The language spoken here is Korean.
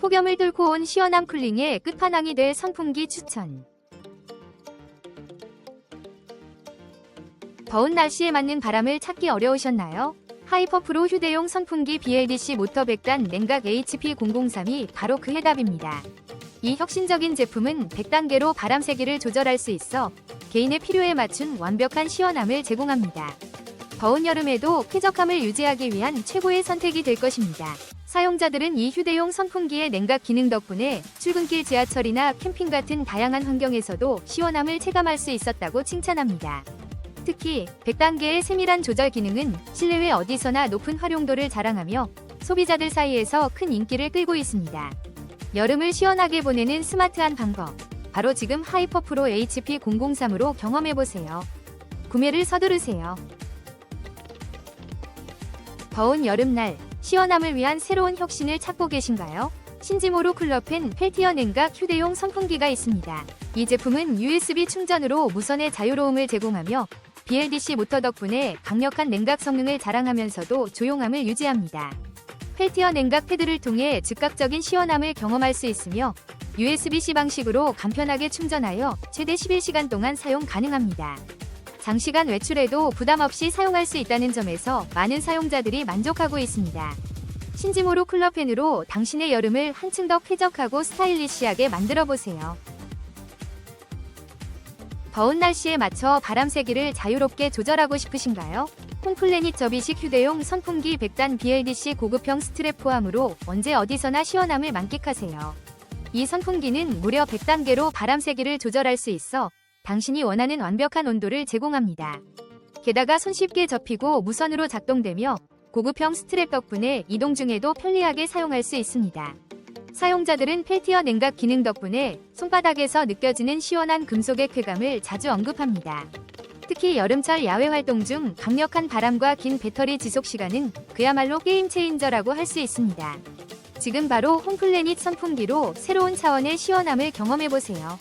폭염을 뚫고 온 시원함 쿨링의 끝판왕이 될 선풍기 추천. 더운 날씨에 맞는 바람을 찾기 어려우셨나요? 하이퍼프로 휴대용 선풍기 BLDC 모터 100단 냉각 HP003이 바로 그 해답입니다. 이 혁신적인 제품은 100단계로 바람 세기를 조절할 수 있어 개인의 필요에 맞춘 완벽한 시원함을 제공합니다. 더운 여름에도 쾌적함을 유지하기 위한 최고의 선택이 될 것입니다. 사용자들은 이 휴대용 선풍기의 냉각 기능 덕분에 출근길 지하철이나 캠핑 같은 다양한 환경에서도 시원함을 체감할 수 있었다고 칭찬합니다. 특히 100단계의 세밀한 조절 기능은 실내외 어디서나 높은 활용도를 자랑하며 소비자들 사이에서 큰 인기를 끌고 있습니다. 여름을 시원하게 보내는 스마트한 방법. 바로 지금 하이퍼프로 HP003으로 경험해보세요. 구매를 서두르세요. 더운 여름날 시원함을 위한 새로운 혁신을 찾고 계신가요? 신지모로 쿨러펜 펠티어 냉각 휴대용 선풍기가 있습니다. 이 제품은 USB 충전으로 무선의 자유로움을 제공하며 BLDC 모터 덕분에 강력한 냉각 성능을 자랑하면서도 조용함을 유지합니다. 펠티어 냉각 패드를 통해 즉각적인 시원함을 경험할 수 있으며 USB-C 방식으로 간편하게 충전하여 최대 11시간 동안 사용 가능합니다. 장시간 외출에도 부담 없이 사용할 수 있다는 점에서 많은 사용자들이 만족하고 있습니다. 신지모로 쿨러펜으로 당신의 여름을 한층 더 쾌적하고 스타일리시하게 만들어 보세요. 더운 날씨에 맞춰 바람 세기를 자유롭게 조절하고 싶으신가요? 홈플래닛 접이식 휴대용 선풍기 100단 BLDC 고급형 스트랩 포함으로 언제 어디서나 시원함을 만끽하세요. 이 선풍기는 무려 100단계로 바람 세기를 조절할 수 있어 당신이 원하는 완벽한 온도를 제공합니다. 게다가 손쉽게 접히고 무선으로 작동되며 고급형 스트랩 덕분에 이동 중에도 편리하게 사용할 수 있습니다. 사용자들은 펠티어 냉각 기능 덕분에 손바닥에서 느껴지는 시원한 금속의 쾌감을 자주 언급합니다. 특히 여름철 야외 활동 중 강력한 바람과 긴 배터리 지속 시간은 그야말로 게임 체인저라고 할 수 있습니다. 지금 바로 홈플래닛 선풍기로 새로운 차원의 시원함을 경험해보세요.